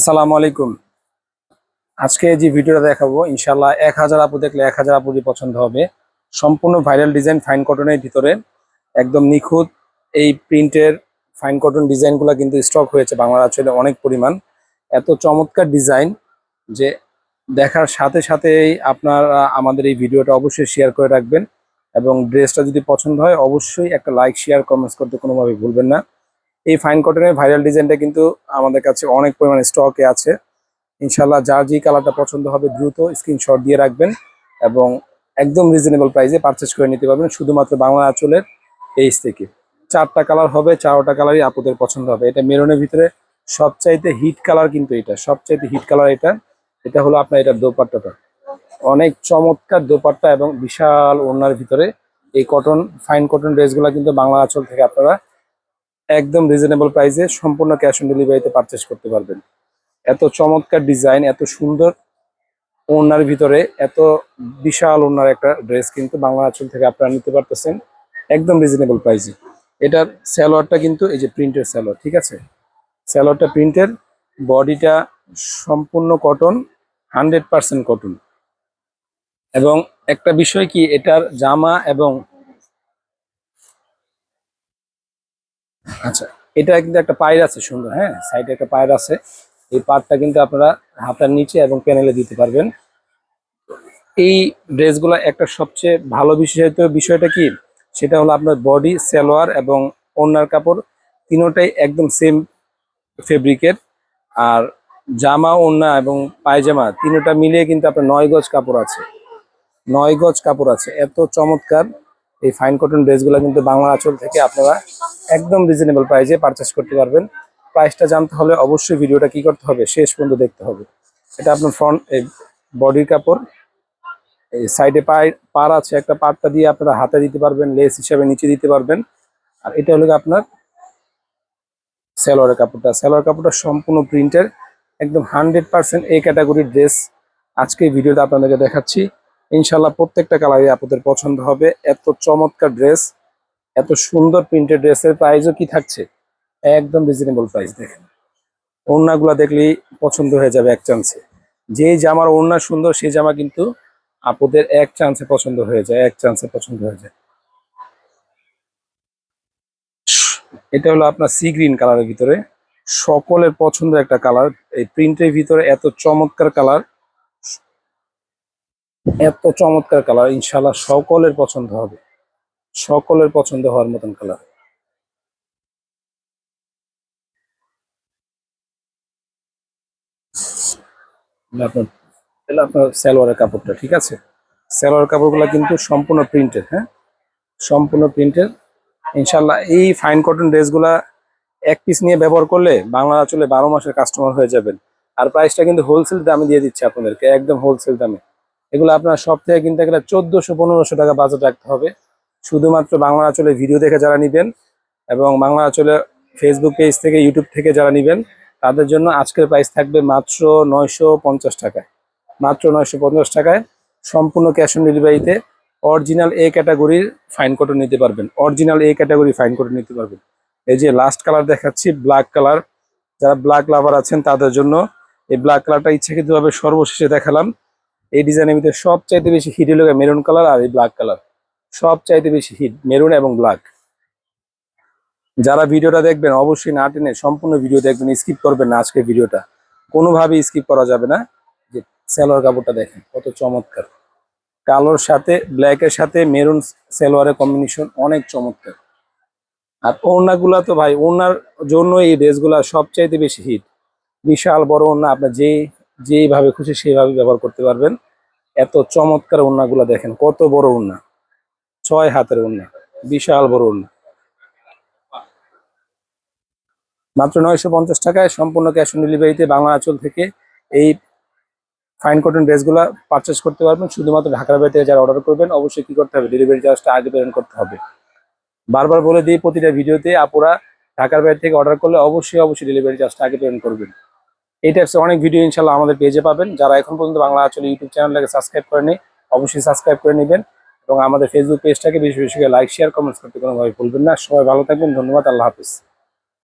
আসসালামু আলাইকুম। আজকে যে ভিডিওটা দেখাবো ইনশাল্লাহ এক হাজার আপু দেখলে এক হাজার আপুরই পছন্দ হবে। সম্পূর্ণ ভাইরাল ডিজাইন ফাইন কটনের ভিতরে একদম নিখুঁত এই প্রিন্টের ফাইন কটন ডিজাইনগুলো কিন্তু স্টক হয়েছে বাংলা আঁচলে অনেক পরিমাণ। এত চমৎকার ডিজাইন যে দেখার সাথে সাথেই আপনারা আমাদের এই ভিডিওটা অবশ্যই শেয়ার করে রাখবেন এবং ড্রেসটা যদি পছন্দ হয়, অবশ্যই একটা লাইক শেয়ার কমেন্টস করতে কোনোভাবে ভুলবেন না। এই ফাইন কটনের ভাইরাল ডিজাইনটা কিন্তু আমাদের কাছে অনেক পরিমাণে স্টকে আছে। ইনশাল্লাহ যার যে কালারটা পছন্দ হবে দ্রুত স্ক্রিনশট দিয়ে রাখবেন এবং একদম রিজনেবল প্রাইসে পারচেস করে নিতে পারবেন শুধুমাত্র বাংলা আঁচলের পেজ থেকে চারটা কালার হবে, চারটা কালারই আপুদের পছন্দ হবে। এটা মেরুনের ভিতরে সবচাইতে হিট কালার কিন্তু এটা, সবচাইতে হিট কালার এটা। এটা হলো আপনার এটার দোপাট্টাটা। অনেক চমৎকার দোপাট্টা এবং বিশাল ওড়নার ভিতরে এই কটন ফাইন কটন ড্রেসগুলো কিন্তু বাংলা আঁচল থেকে আপনারা একদম রিজনেবল প্রাইসে সম্পূর্ণ ক্যাশ অন ডেলিভারিতে পারচেস করতে পারবেন। এত চমৎকার ডিজাইন এত সুন্দর ওড়নার ভিতরে, এত বিশাল ওড়নার একটা ড্রেস কিন্তু বাংলা আঁচল থেকে আপনারা নিতে পারতেছেন, একদম রিজনেবল প্রাইসে এটার স্যালোয়ারটা কিন্তু এই যে প্রিন্টের স্যালোয়ার ঠিক আছে? স্যালোয়ারটা প্রিন্টের বডিটা সম্পূর্ণ কটন হান্ড্রেড পার্সেন্ট কটন এবং একটা বিষয় কি, এটার জামা এবং আচ্ছা এটা কিন্তু একটা পায়ের আছে, সুন্দর হ্যাঁ? সাইডে একটা পায়ের আছে। এই পাটটা কিন্তু আপনারা হাতার নিচে এবং প্যানেলে দিতে পারবেন। এই ড্রেসগুলো একটা সবচেয়ে ভালো বিশেষত বিষয়টা কি? সেটা হলো আপনার বডি, সালোয়ার এবং ওড়নার কাপড়। তিনোটাই একদম সেম ফেব্রিকের আর জামা ওড়না এবং পায়জামা তিনোটা মিলিয়ে কিন্তু আপনার নয় গজ কাপড় আছে। নয় গজ কাপড় আছে। এত চমৎকার এই ফাইন কটন ড্রেসগুলো কিন্তু বাংলা আঁচল থেকে আপনারা একদম রিজনেবল প্রাইসে পারচেস করতে পারবেন। প্রাইসটা জানতে হলে অবশ্যই ভিডিওটা কি করতে হবে, শেষ পর্যন্ত দেখতে হবে। এটা আপনার ফ্রন্ট বডির কাপড়, এই সাইডে পায়ে পার আছে, একটা পাটটা দিয়ে আপনারা হাতে দিতে পারবেন লেস হিসাবে নিচে দিতে পারবেন। আর এটা হলো আপনার সেলোয়ারের কাপড়টা। সেলোয়ার কাপড়টা সম্পূর্ণ প্রিন্টের একদম হান্ড্রেড পার্সেন্ট এই ক্যাটাগরির ড্রেস আজকে এই ভিডিওতে আপনাদেরকে দেখাচ্ছি। ইনশাল্লাহ প্রত্যেকটা কালারই আপনাদের পছন্দ হবে। এত চমৎকার ড্রেস এত সুন্দর প্রিন্টেড ড্রেসের প্রাইসও কি থাকছে? একদম রিজনেবল প্রাইস দেখেন। ওড়নাগুলা দেখলেই পছন্দ হয়ে যাবে এক চান্সে যে জামার ওড়না সুন্দর সেই জামা কিন্তু আপুদের এক চান্সে পছন্দ হয়ে যায়, এক চান্সে পছন্দ হয়ে যায়। এটা হলো আপনার সি গ্রিন কালারের ভিতরে। সকলের পছন্দের একটা কালার এই প্রিন্টের ভিতরে এত চমৎকার কালার এত চমৎকার কালার ইনশাল্লাহ সকলের পছন্দ হবে। সকলের পছন্দ হওয়ার মতন কালার আপনার, এটা আপনার সালোয়ারের কাপড়টা, ঠিক আছে? সালোয়ার কাপড়গুলো কিন্তু সম্পূর্ণ প্রিন্টের হ্যাঁ? সম্পূর্ণ প্রিন্টের ইনশাল্লাহ এই ফাইন কটন ড্রেসগুলা এক পিস নিয়ে ব্যবহার করলে বাংলা চলে বারো মাসের কাস্টমার হয়ে যাবেন। আর প্রাইসটা কিন্তু হোলসেল দামে দিয়ে দিচ্ছে আপনাদেরকে, একদম হোলসেল দামে। এগুলো আপনার সব থেকে কিনতে গেলে চোদ্দোশো পনেরোশো টাকা বাজেট রাখতে হবে। শুধুমাত্র বাংলা আঁচলে ভিডিও দেখে যারা নেবেন এবং বাংলা আঁচলে ফেসবুক পেজ থেকে ইউটিউব থেকে যারা নেবেন, তাদের জন্য আজকের প্রাইস থাকবে মাত্র নয়শো পঞ্চাশ টাকায়। মাত্র নয়শো পঞ্চাশ টাকায় সম্পূর্ণ ক্যাশ অন ডেলিভারিতে অরিজিনাল এ ক্যাটাগরির ফাইন কটন নিতে পারবেন। Original A category fine cotton নিতে পারবেন। এই যে লাস্ট কালার দেখাচ্ছি ব্ল্যাক কালার যারা ব্ল্যাক লাভার আছেন, তাদের জন্য এই ব্ল্যাক কালারটা ইচ্ছাকৃতভাবে সর্বশেষে দেখালাম। এই ডিজাইনের ভিতরে সবচাইতে বেশি হিট হলো মেরুন কালার আর এই ব্ল্যাক কালার সবচাইতে বেশি হিট মেরুন এবং ব্ল্যাক যারা ভিডিওটা দেখবেন, অবশ্যই না টেনে সম্পূর্ণ ভিডিও দেখবেন স্কিপ করবেন না আজকের ভিডিওটা। কোনোভাবেই স্কিপ করা যাবে না। যে সেলোয়ার কাপড়টা দেখেন, কত চমৎকার। কালোর সাথে ব্ল্যাকের সাথে মেরুন সেলোয়ারের কম্বিনেশন অনেক চমৎকার। আর ওড়নাগুলা তো ভাই, ওড়নার জন্য এই ড্রেসগুলা সবচাইতে বেশি হিট বিশাল বড় ওড়না, আপনার যে, যেইভাবে খুশি সেইভাবে ব্যবহার করতে পারবেন। এত চমৎকার ওড়নাগুলা দেখেন, কত বড় ওড়না। ছয় হাতের ওড়না বিশাল বড় ওড়না মাত্র নয়শো পঞ্চাশ টাকায় সম্পূর্ণ ক্যাশ অন ডেলিভারিতে বাংলা আঁচল থেকে এই ফাইন কটন ড্রেসগুলো পারচেস করতে পারবেন। শুধুমাত্র ঢাকার বাইরে থেকে যারা অর্ডার করবেন, অবশ্যই কী করতে হবে? ডেলিভারি চার্জটা আগে পেমেন্ট করতে হবে। বারবার বলে দিই, প্রতিটা ভিডিওতে আপুরা ঢাকার বাইরে থেকে অর্ডার করলে অবশ্যই অবশ্যই ডেলিভারি চার্জটা আগে পেমেন্ট করবেন। এই টাইপসে অনেক ভিডিও ইনশাল্লাহ আমাদের পেজে পাবেন। যারা এখন পর্যন্ত বাংলা আঁচল ইউটিউব চ্যানেলটাকে সাবস্ক্রাইব করেনি অবশ্যই সাবস্ক্রাইব করে নেবেন। এবং আমাদের ফেসবুক পেজটাকে বেশি বেশি লাইক শেয়ার কমেন্টস করতে কোনোভাবে ভুলবেন না। সবাই ভালো থাকবেন, ধন্যবাদ, আল্লাহ হাফিজ।